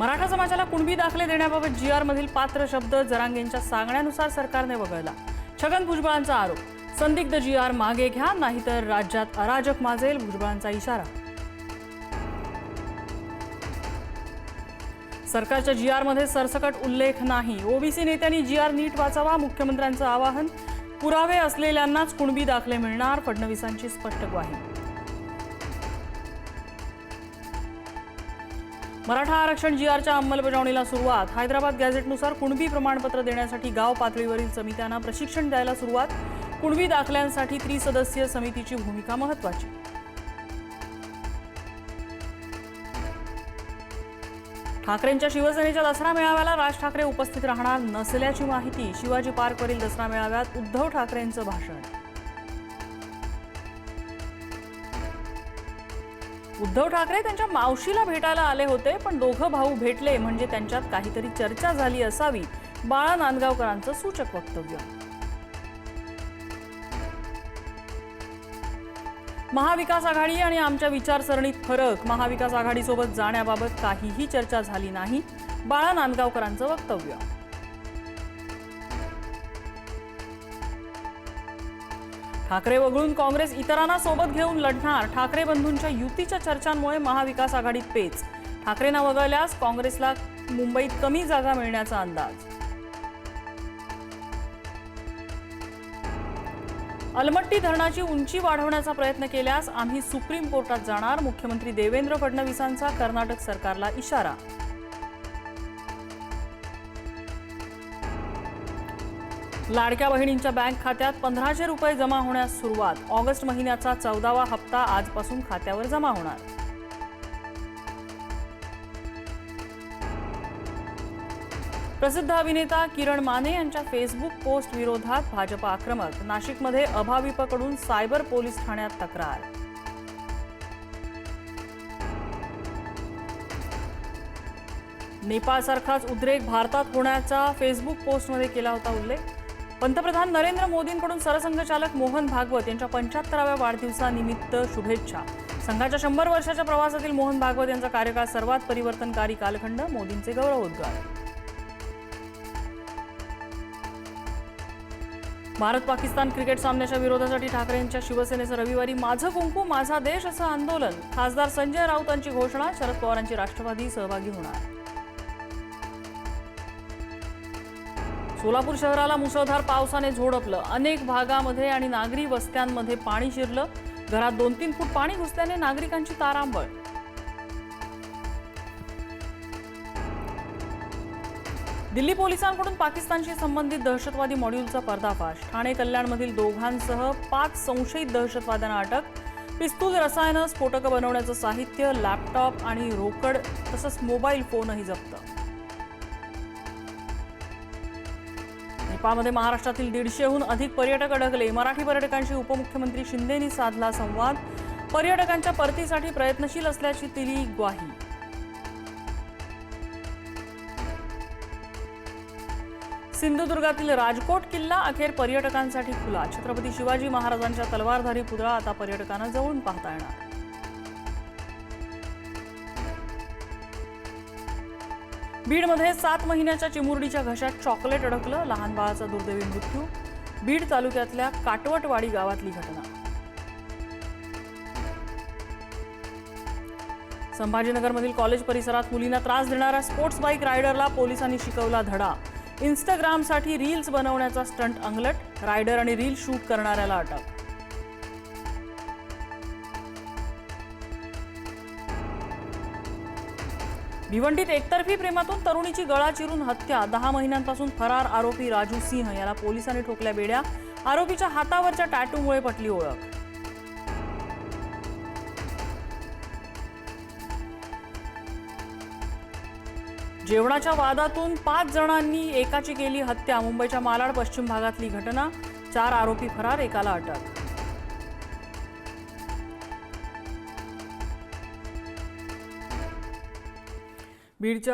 मराठा समाजाला कुणबी दाखले देण्याबाबत जी आर मधील पात्र शब्द जरांगेंच्या सांगण्यानुसार सरकारने वगळला. छगन भुजबळांचा आरोप संदिग्ध जी आर मागे घ्या नाहीतर राज्यात अराजक माजेल भुजबळांचा इशारा. सरकारच्या जी आरमध्ये सरसकट उल्लेख नाही. ओबीसी नेत्यांनी जी आर नीट वाचावा मुख्यमंत्र्यांचं आवाहन पुरावे असलेल्यांनाच कुणबी दाखले मिळणार फडणवीसांची स्पष्ट ग्वाही. मराठा आरक्षण जी आरच्या अंमलबजावणीला सुरुवात. हैदराबाद गॅझेटनुसार कुणबी प्रमाणपत्र देण्यासाठी गाव पातळीवरील समित्यांना प्रशिक्षण द्यायला सुरुवात. कुणबी दाखल्यांसाठी त्रिसदस्यीय समितीची भूमिका महत्वाची ठाकरेंच्या शिवसेनेच्या दसरा मेळाव्याला राज ठाकरे उपस्थित राहणार नसल्याची माहिती शिवाजी पार्कवरील दसरा मेळाव्यात उद्धव ठाकरेंचं भाषण. उद्धव ठाकरे त्यांच्या मावशीला भेटायला आले होते पण दोघं भाऊ भेटले म्हणजे त्यांच्यात काहीतरी चर्चा झाली असावी बाळा नांदगावकरांचं सूचक वक्तव्य. महाविकास आघाडी आणि आमच्या विचारसरणीत फरक महाविकास आघाडीसोबत जाण्याबाबत काहीही चर्चा झाली नाही बाळा नांदगावकरांचं वक्तव्य. ठाकरे वगळून काँग्रेस इतरांना सोबत घेऊन लढणार ठाकरे बंधूंच्या युतीच्या चर्चांमुळे महाविकास आघाडीत पेच. ठाकरेंना वगळल्यास काँग्रेसला मुंबईत कमी जागा मिळण्याचा अंदाज. अलमट्टी धरणाची उंची वाढवण्याचा प्रयत्न केल्यास आम्ही सुप्रीम कोर्टात जाणार मुख्यमंत्री देवेंद्र फडणवीसांचा कर्नाटक सरकारला इशारा. लाडक्या बहिणींच्या बँक खात्यात पंधराशे रुपये जमा होण्यास सुरुवात. ऑगस्ट महिन्याचा चौदावा हप्ता आजपासून खात्यावर जमा होणार. प्रसिद्ध अभिनेता किरण माने यांच्या फेसबुक पोस्ट विरोधात भाजप आक्रमक. नाशिकमध्ये अभाविपकडून सायबर पोलीस ठाण्यात तक्रार. नेपाळसारखाच उद्रेक भारतात होण्याचा फेसबुक पोस्टमध्ये केला होता उल्लेख? पंतप्रधान नरेंद्र मोदींकडून सरसंघचालक मोहन भागवत यांच्या पंच्याहत्तराव्या वाढदिवसानिमित्त शुभेच्छा. संघाच्या शंभर वर्षाच्या प्रवासातील मोहन भागवत यांचा कार्यकाळ सर्वात परिवर्तनकारी कालखंड मोदींचे गौरवोद्गार भारत पाकिस्तान क्रिकेट सामन्याच्या विरोधासाठी ठाकरेंच्या शिवसेनेचं रविवारी माझं कुंकू माझा देश असं आंदोलन. खासदार संजय राऊतांची घोषणा शरद पवारांची राष्ट्रवादी सहभागी होणार. सोलापूर शहराला मुसळधार पावसाने झोडपलं. अनेक भागामध्ये आणि नागरी वस्त्यांमध्ये पाणी शिरलं. घरात दोन तीन फूट पाणी घुसल्याने नागरिकांची तारांबळ. दिल्ली पोलिसांकडून पाकिस्तानशी संबंधित दहशतवादी मॉड्यूलचा पर्दाफाश. ठाणे कल्याणमधील दोघांसह पाच संशयित दहशतवाद्यांना अटक. पिस्तूल रसायनं स्फोटकं बनवण्याचं साहित्य लॅपटॉप आणि रोकड तसंच मोबाईल फोनही जप्त. नेपाळमध्ये महाराष्ट्रातील दीडशेहून अधिक पर्यटक अडकले. मराठी पर्यटकांशी उपमुख्यमंत्री शिंदेनी साधला संवाद. पर्यटकांच्या परतीसाठी प्रयत्नशील असल्याची दिली ग्वाही. सिंधुदुर्गातील राजकोट किल्ला अखेर पर्यटकांसाठी खुला. छत्रपती शिवाजी महाराजांच्या तलवारधारी पुतळा आता पर्यटकांना जवळून पाहता येणार. बीडमध्ये सात महिन्याच्या चिमुरडीच्या घशात चॉकलेट अडकलं लहान बाळाचा दुर्दैवी मृत्यू. बीड तालुक्यातल्या काटवटवाडी गावातली घटना. संभाजीनगरमधील कॉलेज परिसरात मुलींना त्रास देणाऱ्या स्पोर्ट्स बाईक रायडरला पोलिसांनी शिकवला धडा. इंस्टाग्रामसाठी रील्स बनवण्याचा स्टंट अंगलट रायडर आणि रील शूट करणाऱ्याला अटक. भिवंडीत एकतर्फी प्रेमातून तरुणीची गळा चिरून हत्या. दहा महिन्यांपासून फरार आरोपी राजू सिंह याला पोलिसांनी ठोकल्या बेड्या. आरोपीच्या हातावरच्या टॅटूमुळे पटली ओळख. जेवणाच्या वादातून पाच जणांनी एकाची केली हत्या. मुंबईच्या मालाड पश्चिम भागातली घटना. चार आरोपी फरार एकाला अटक. വീഴ്ച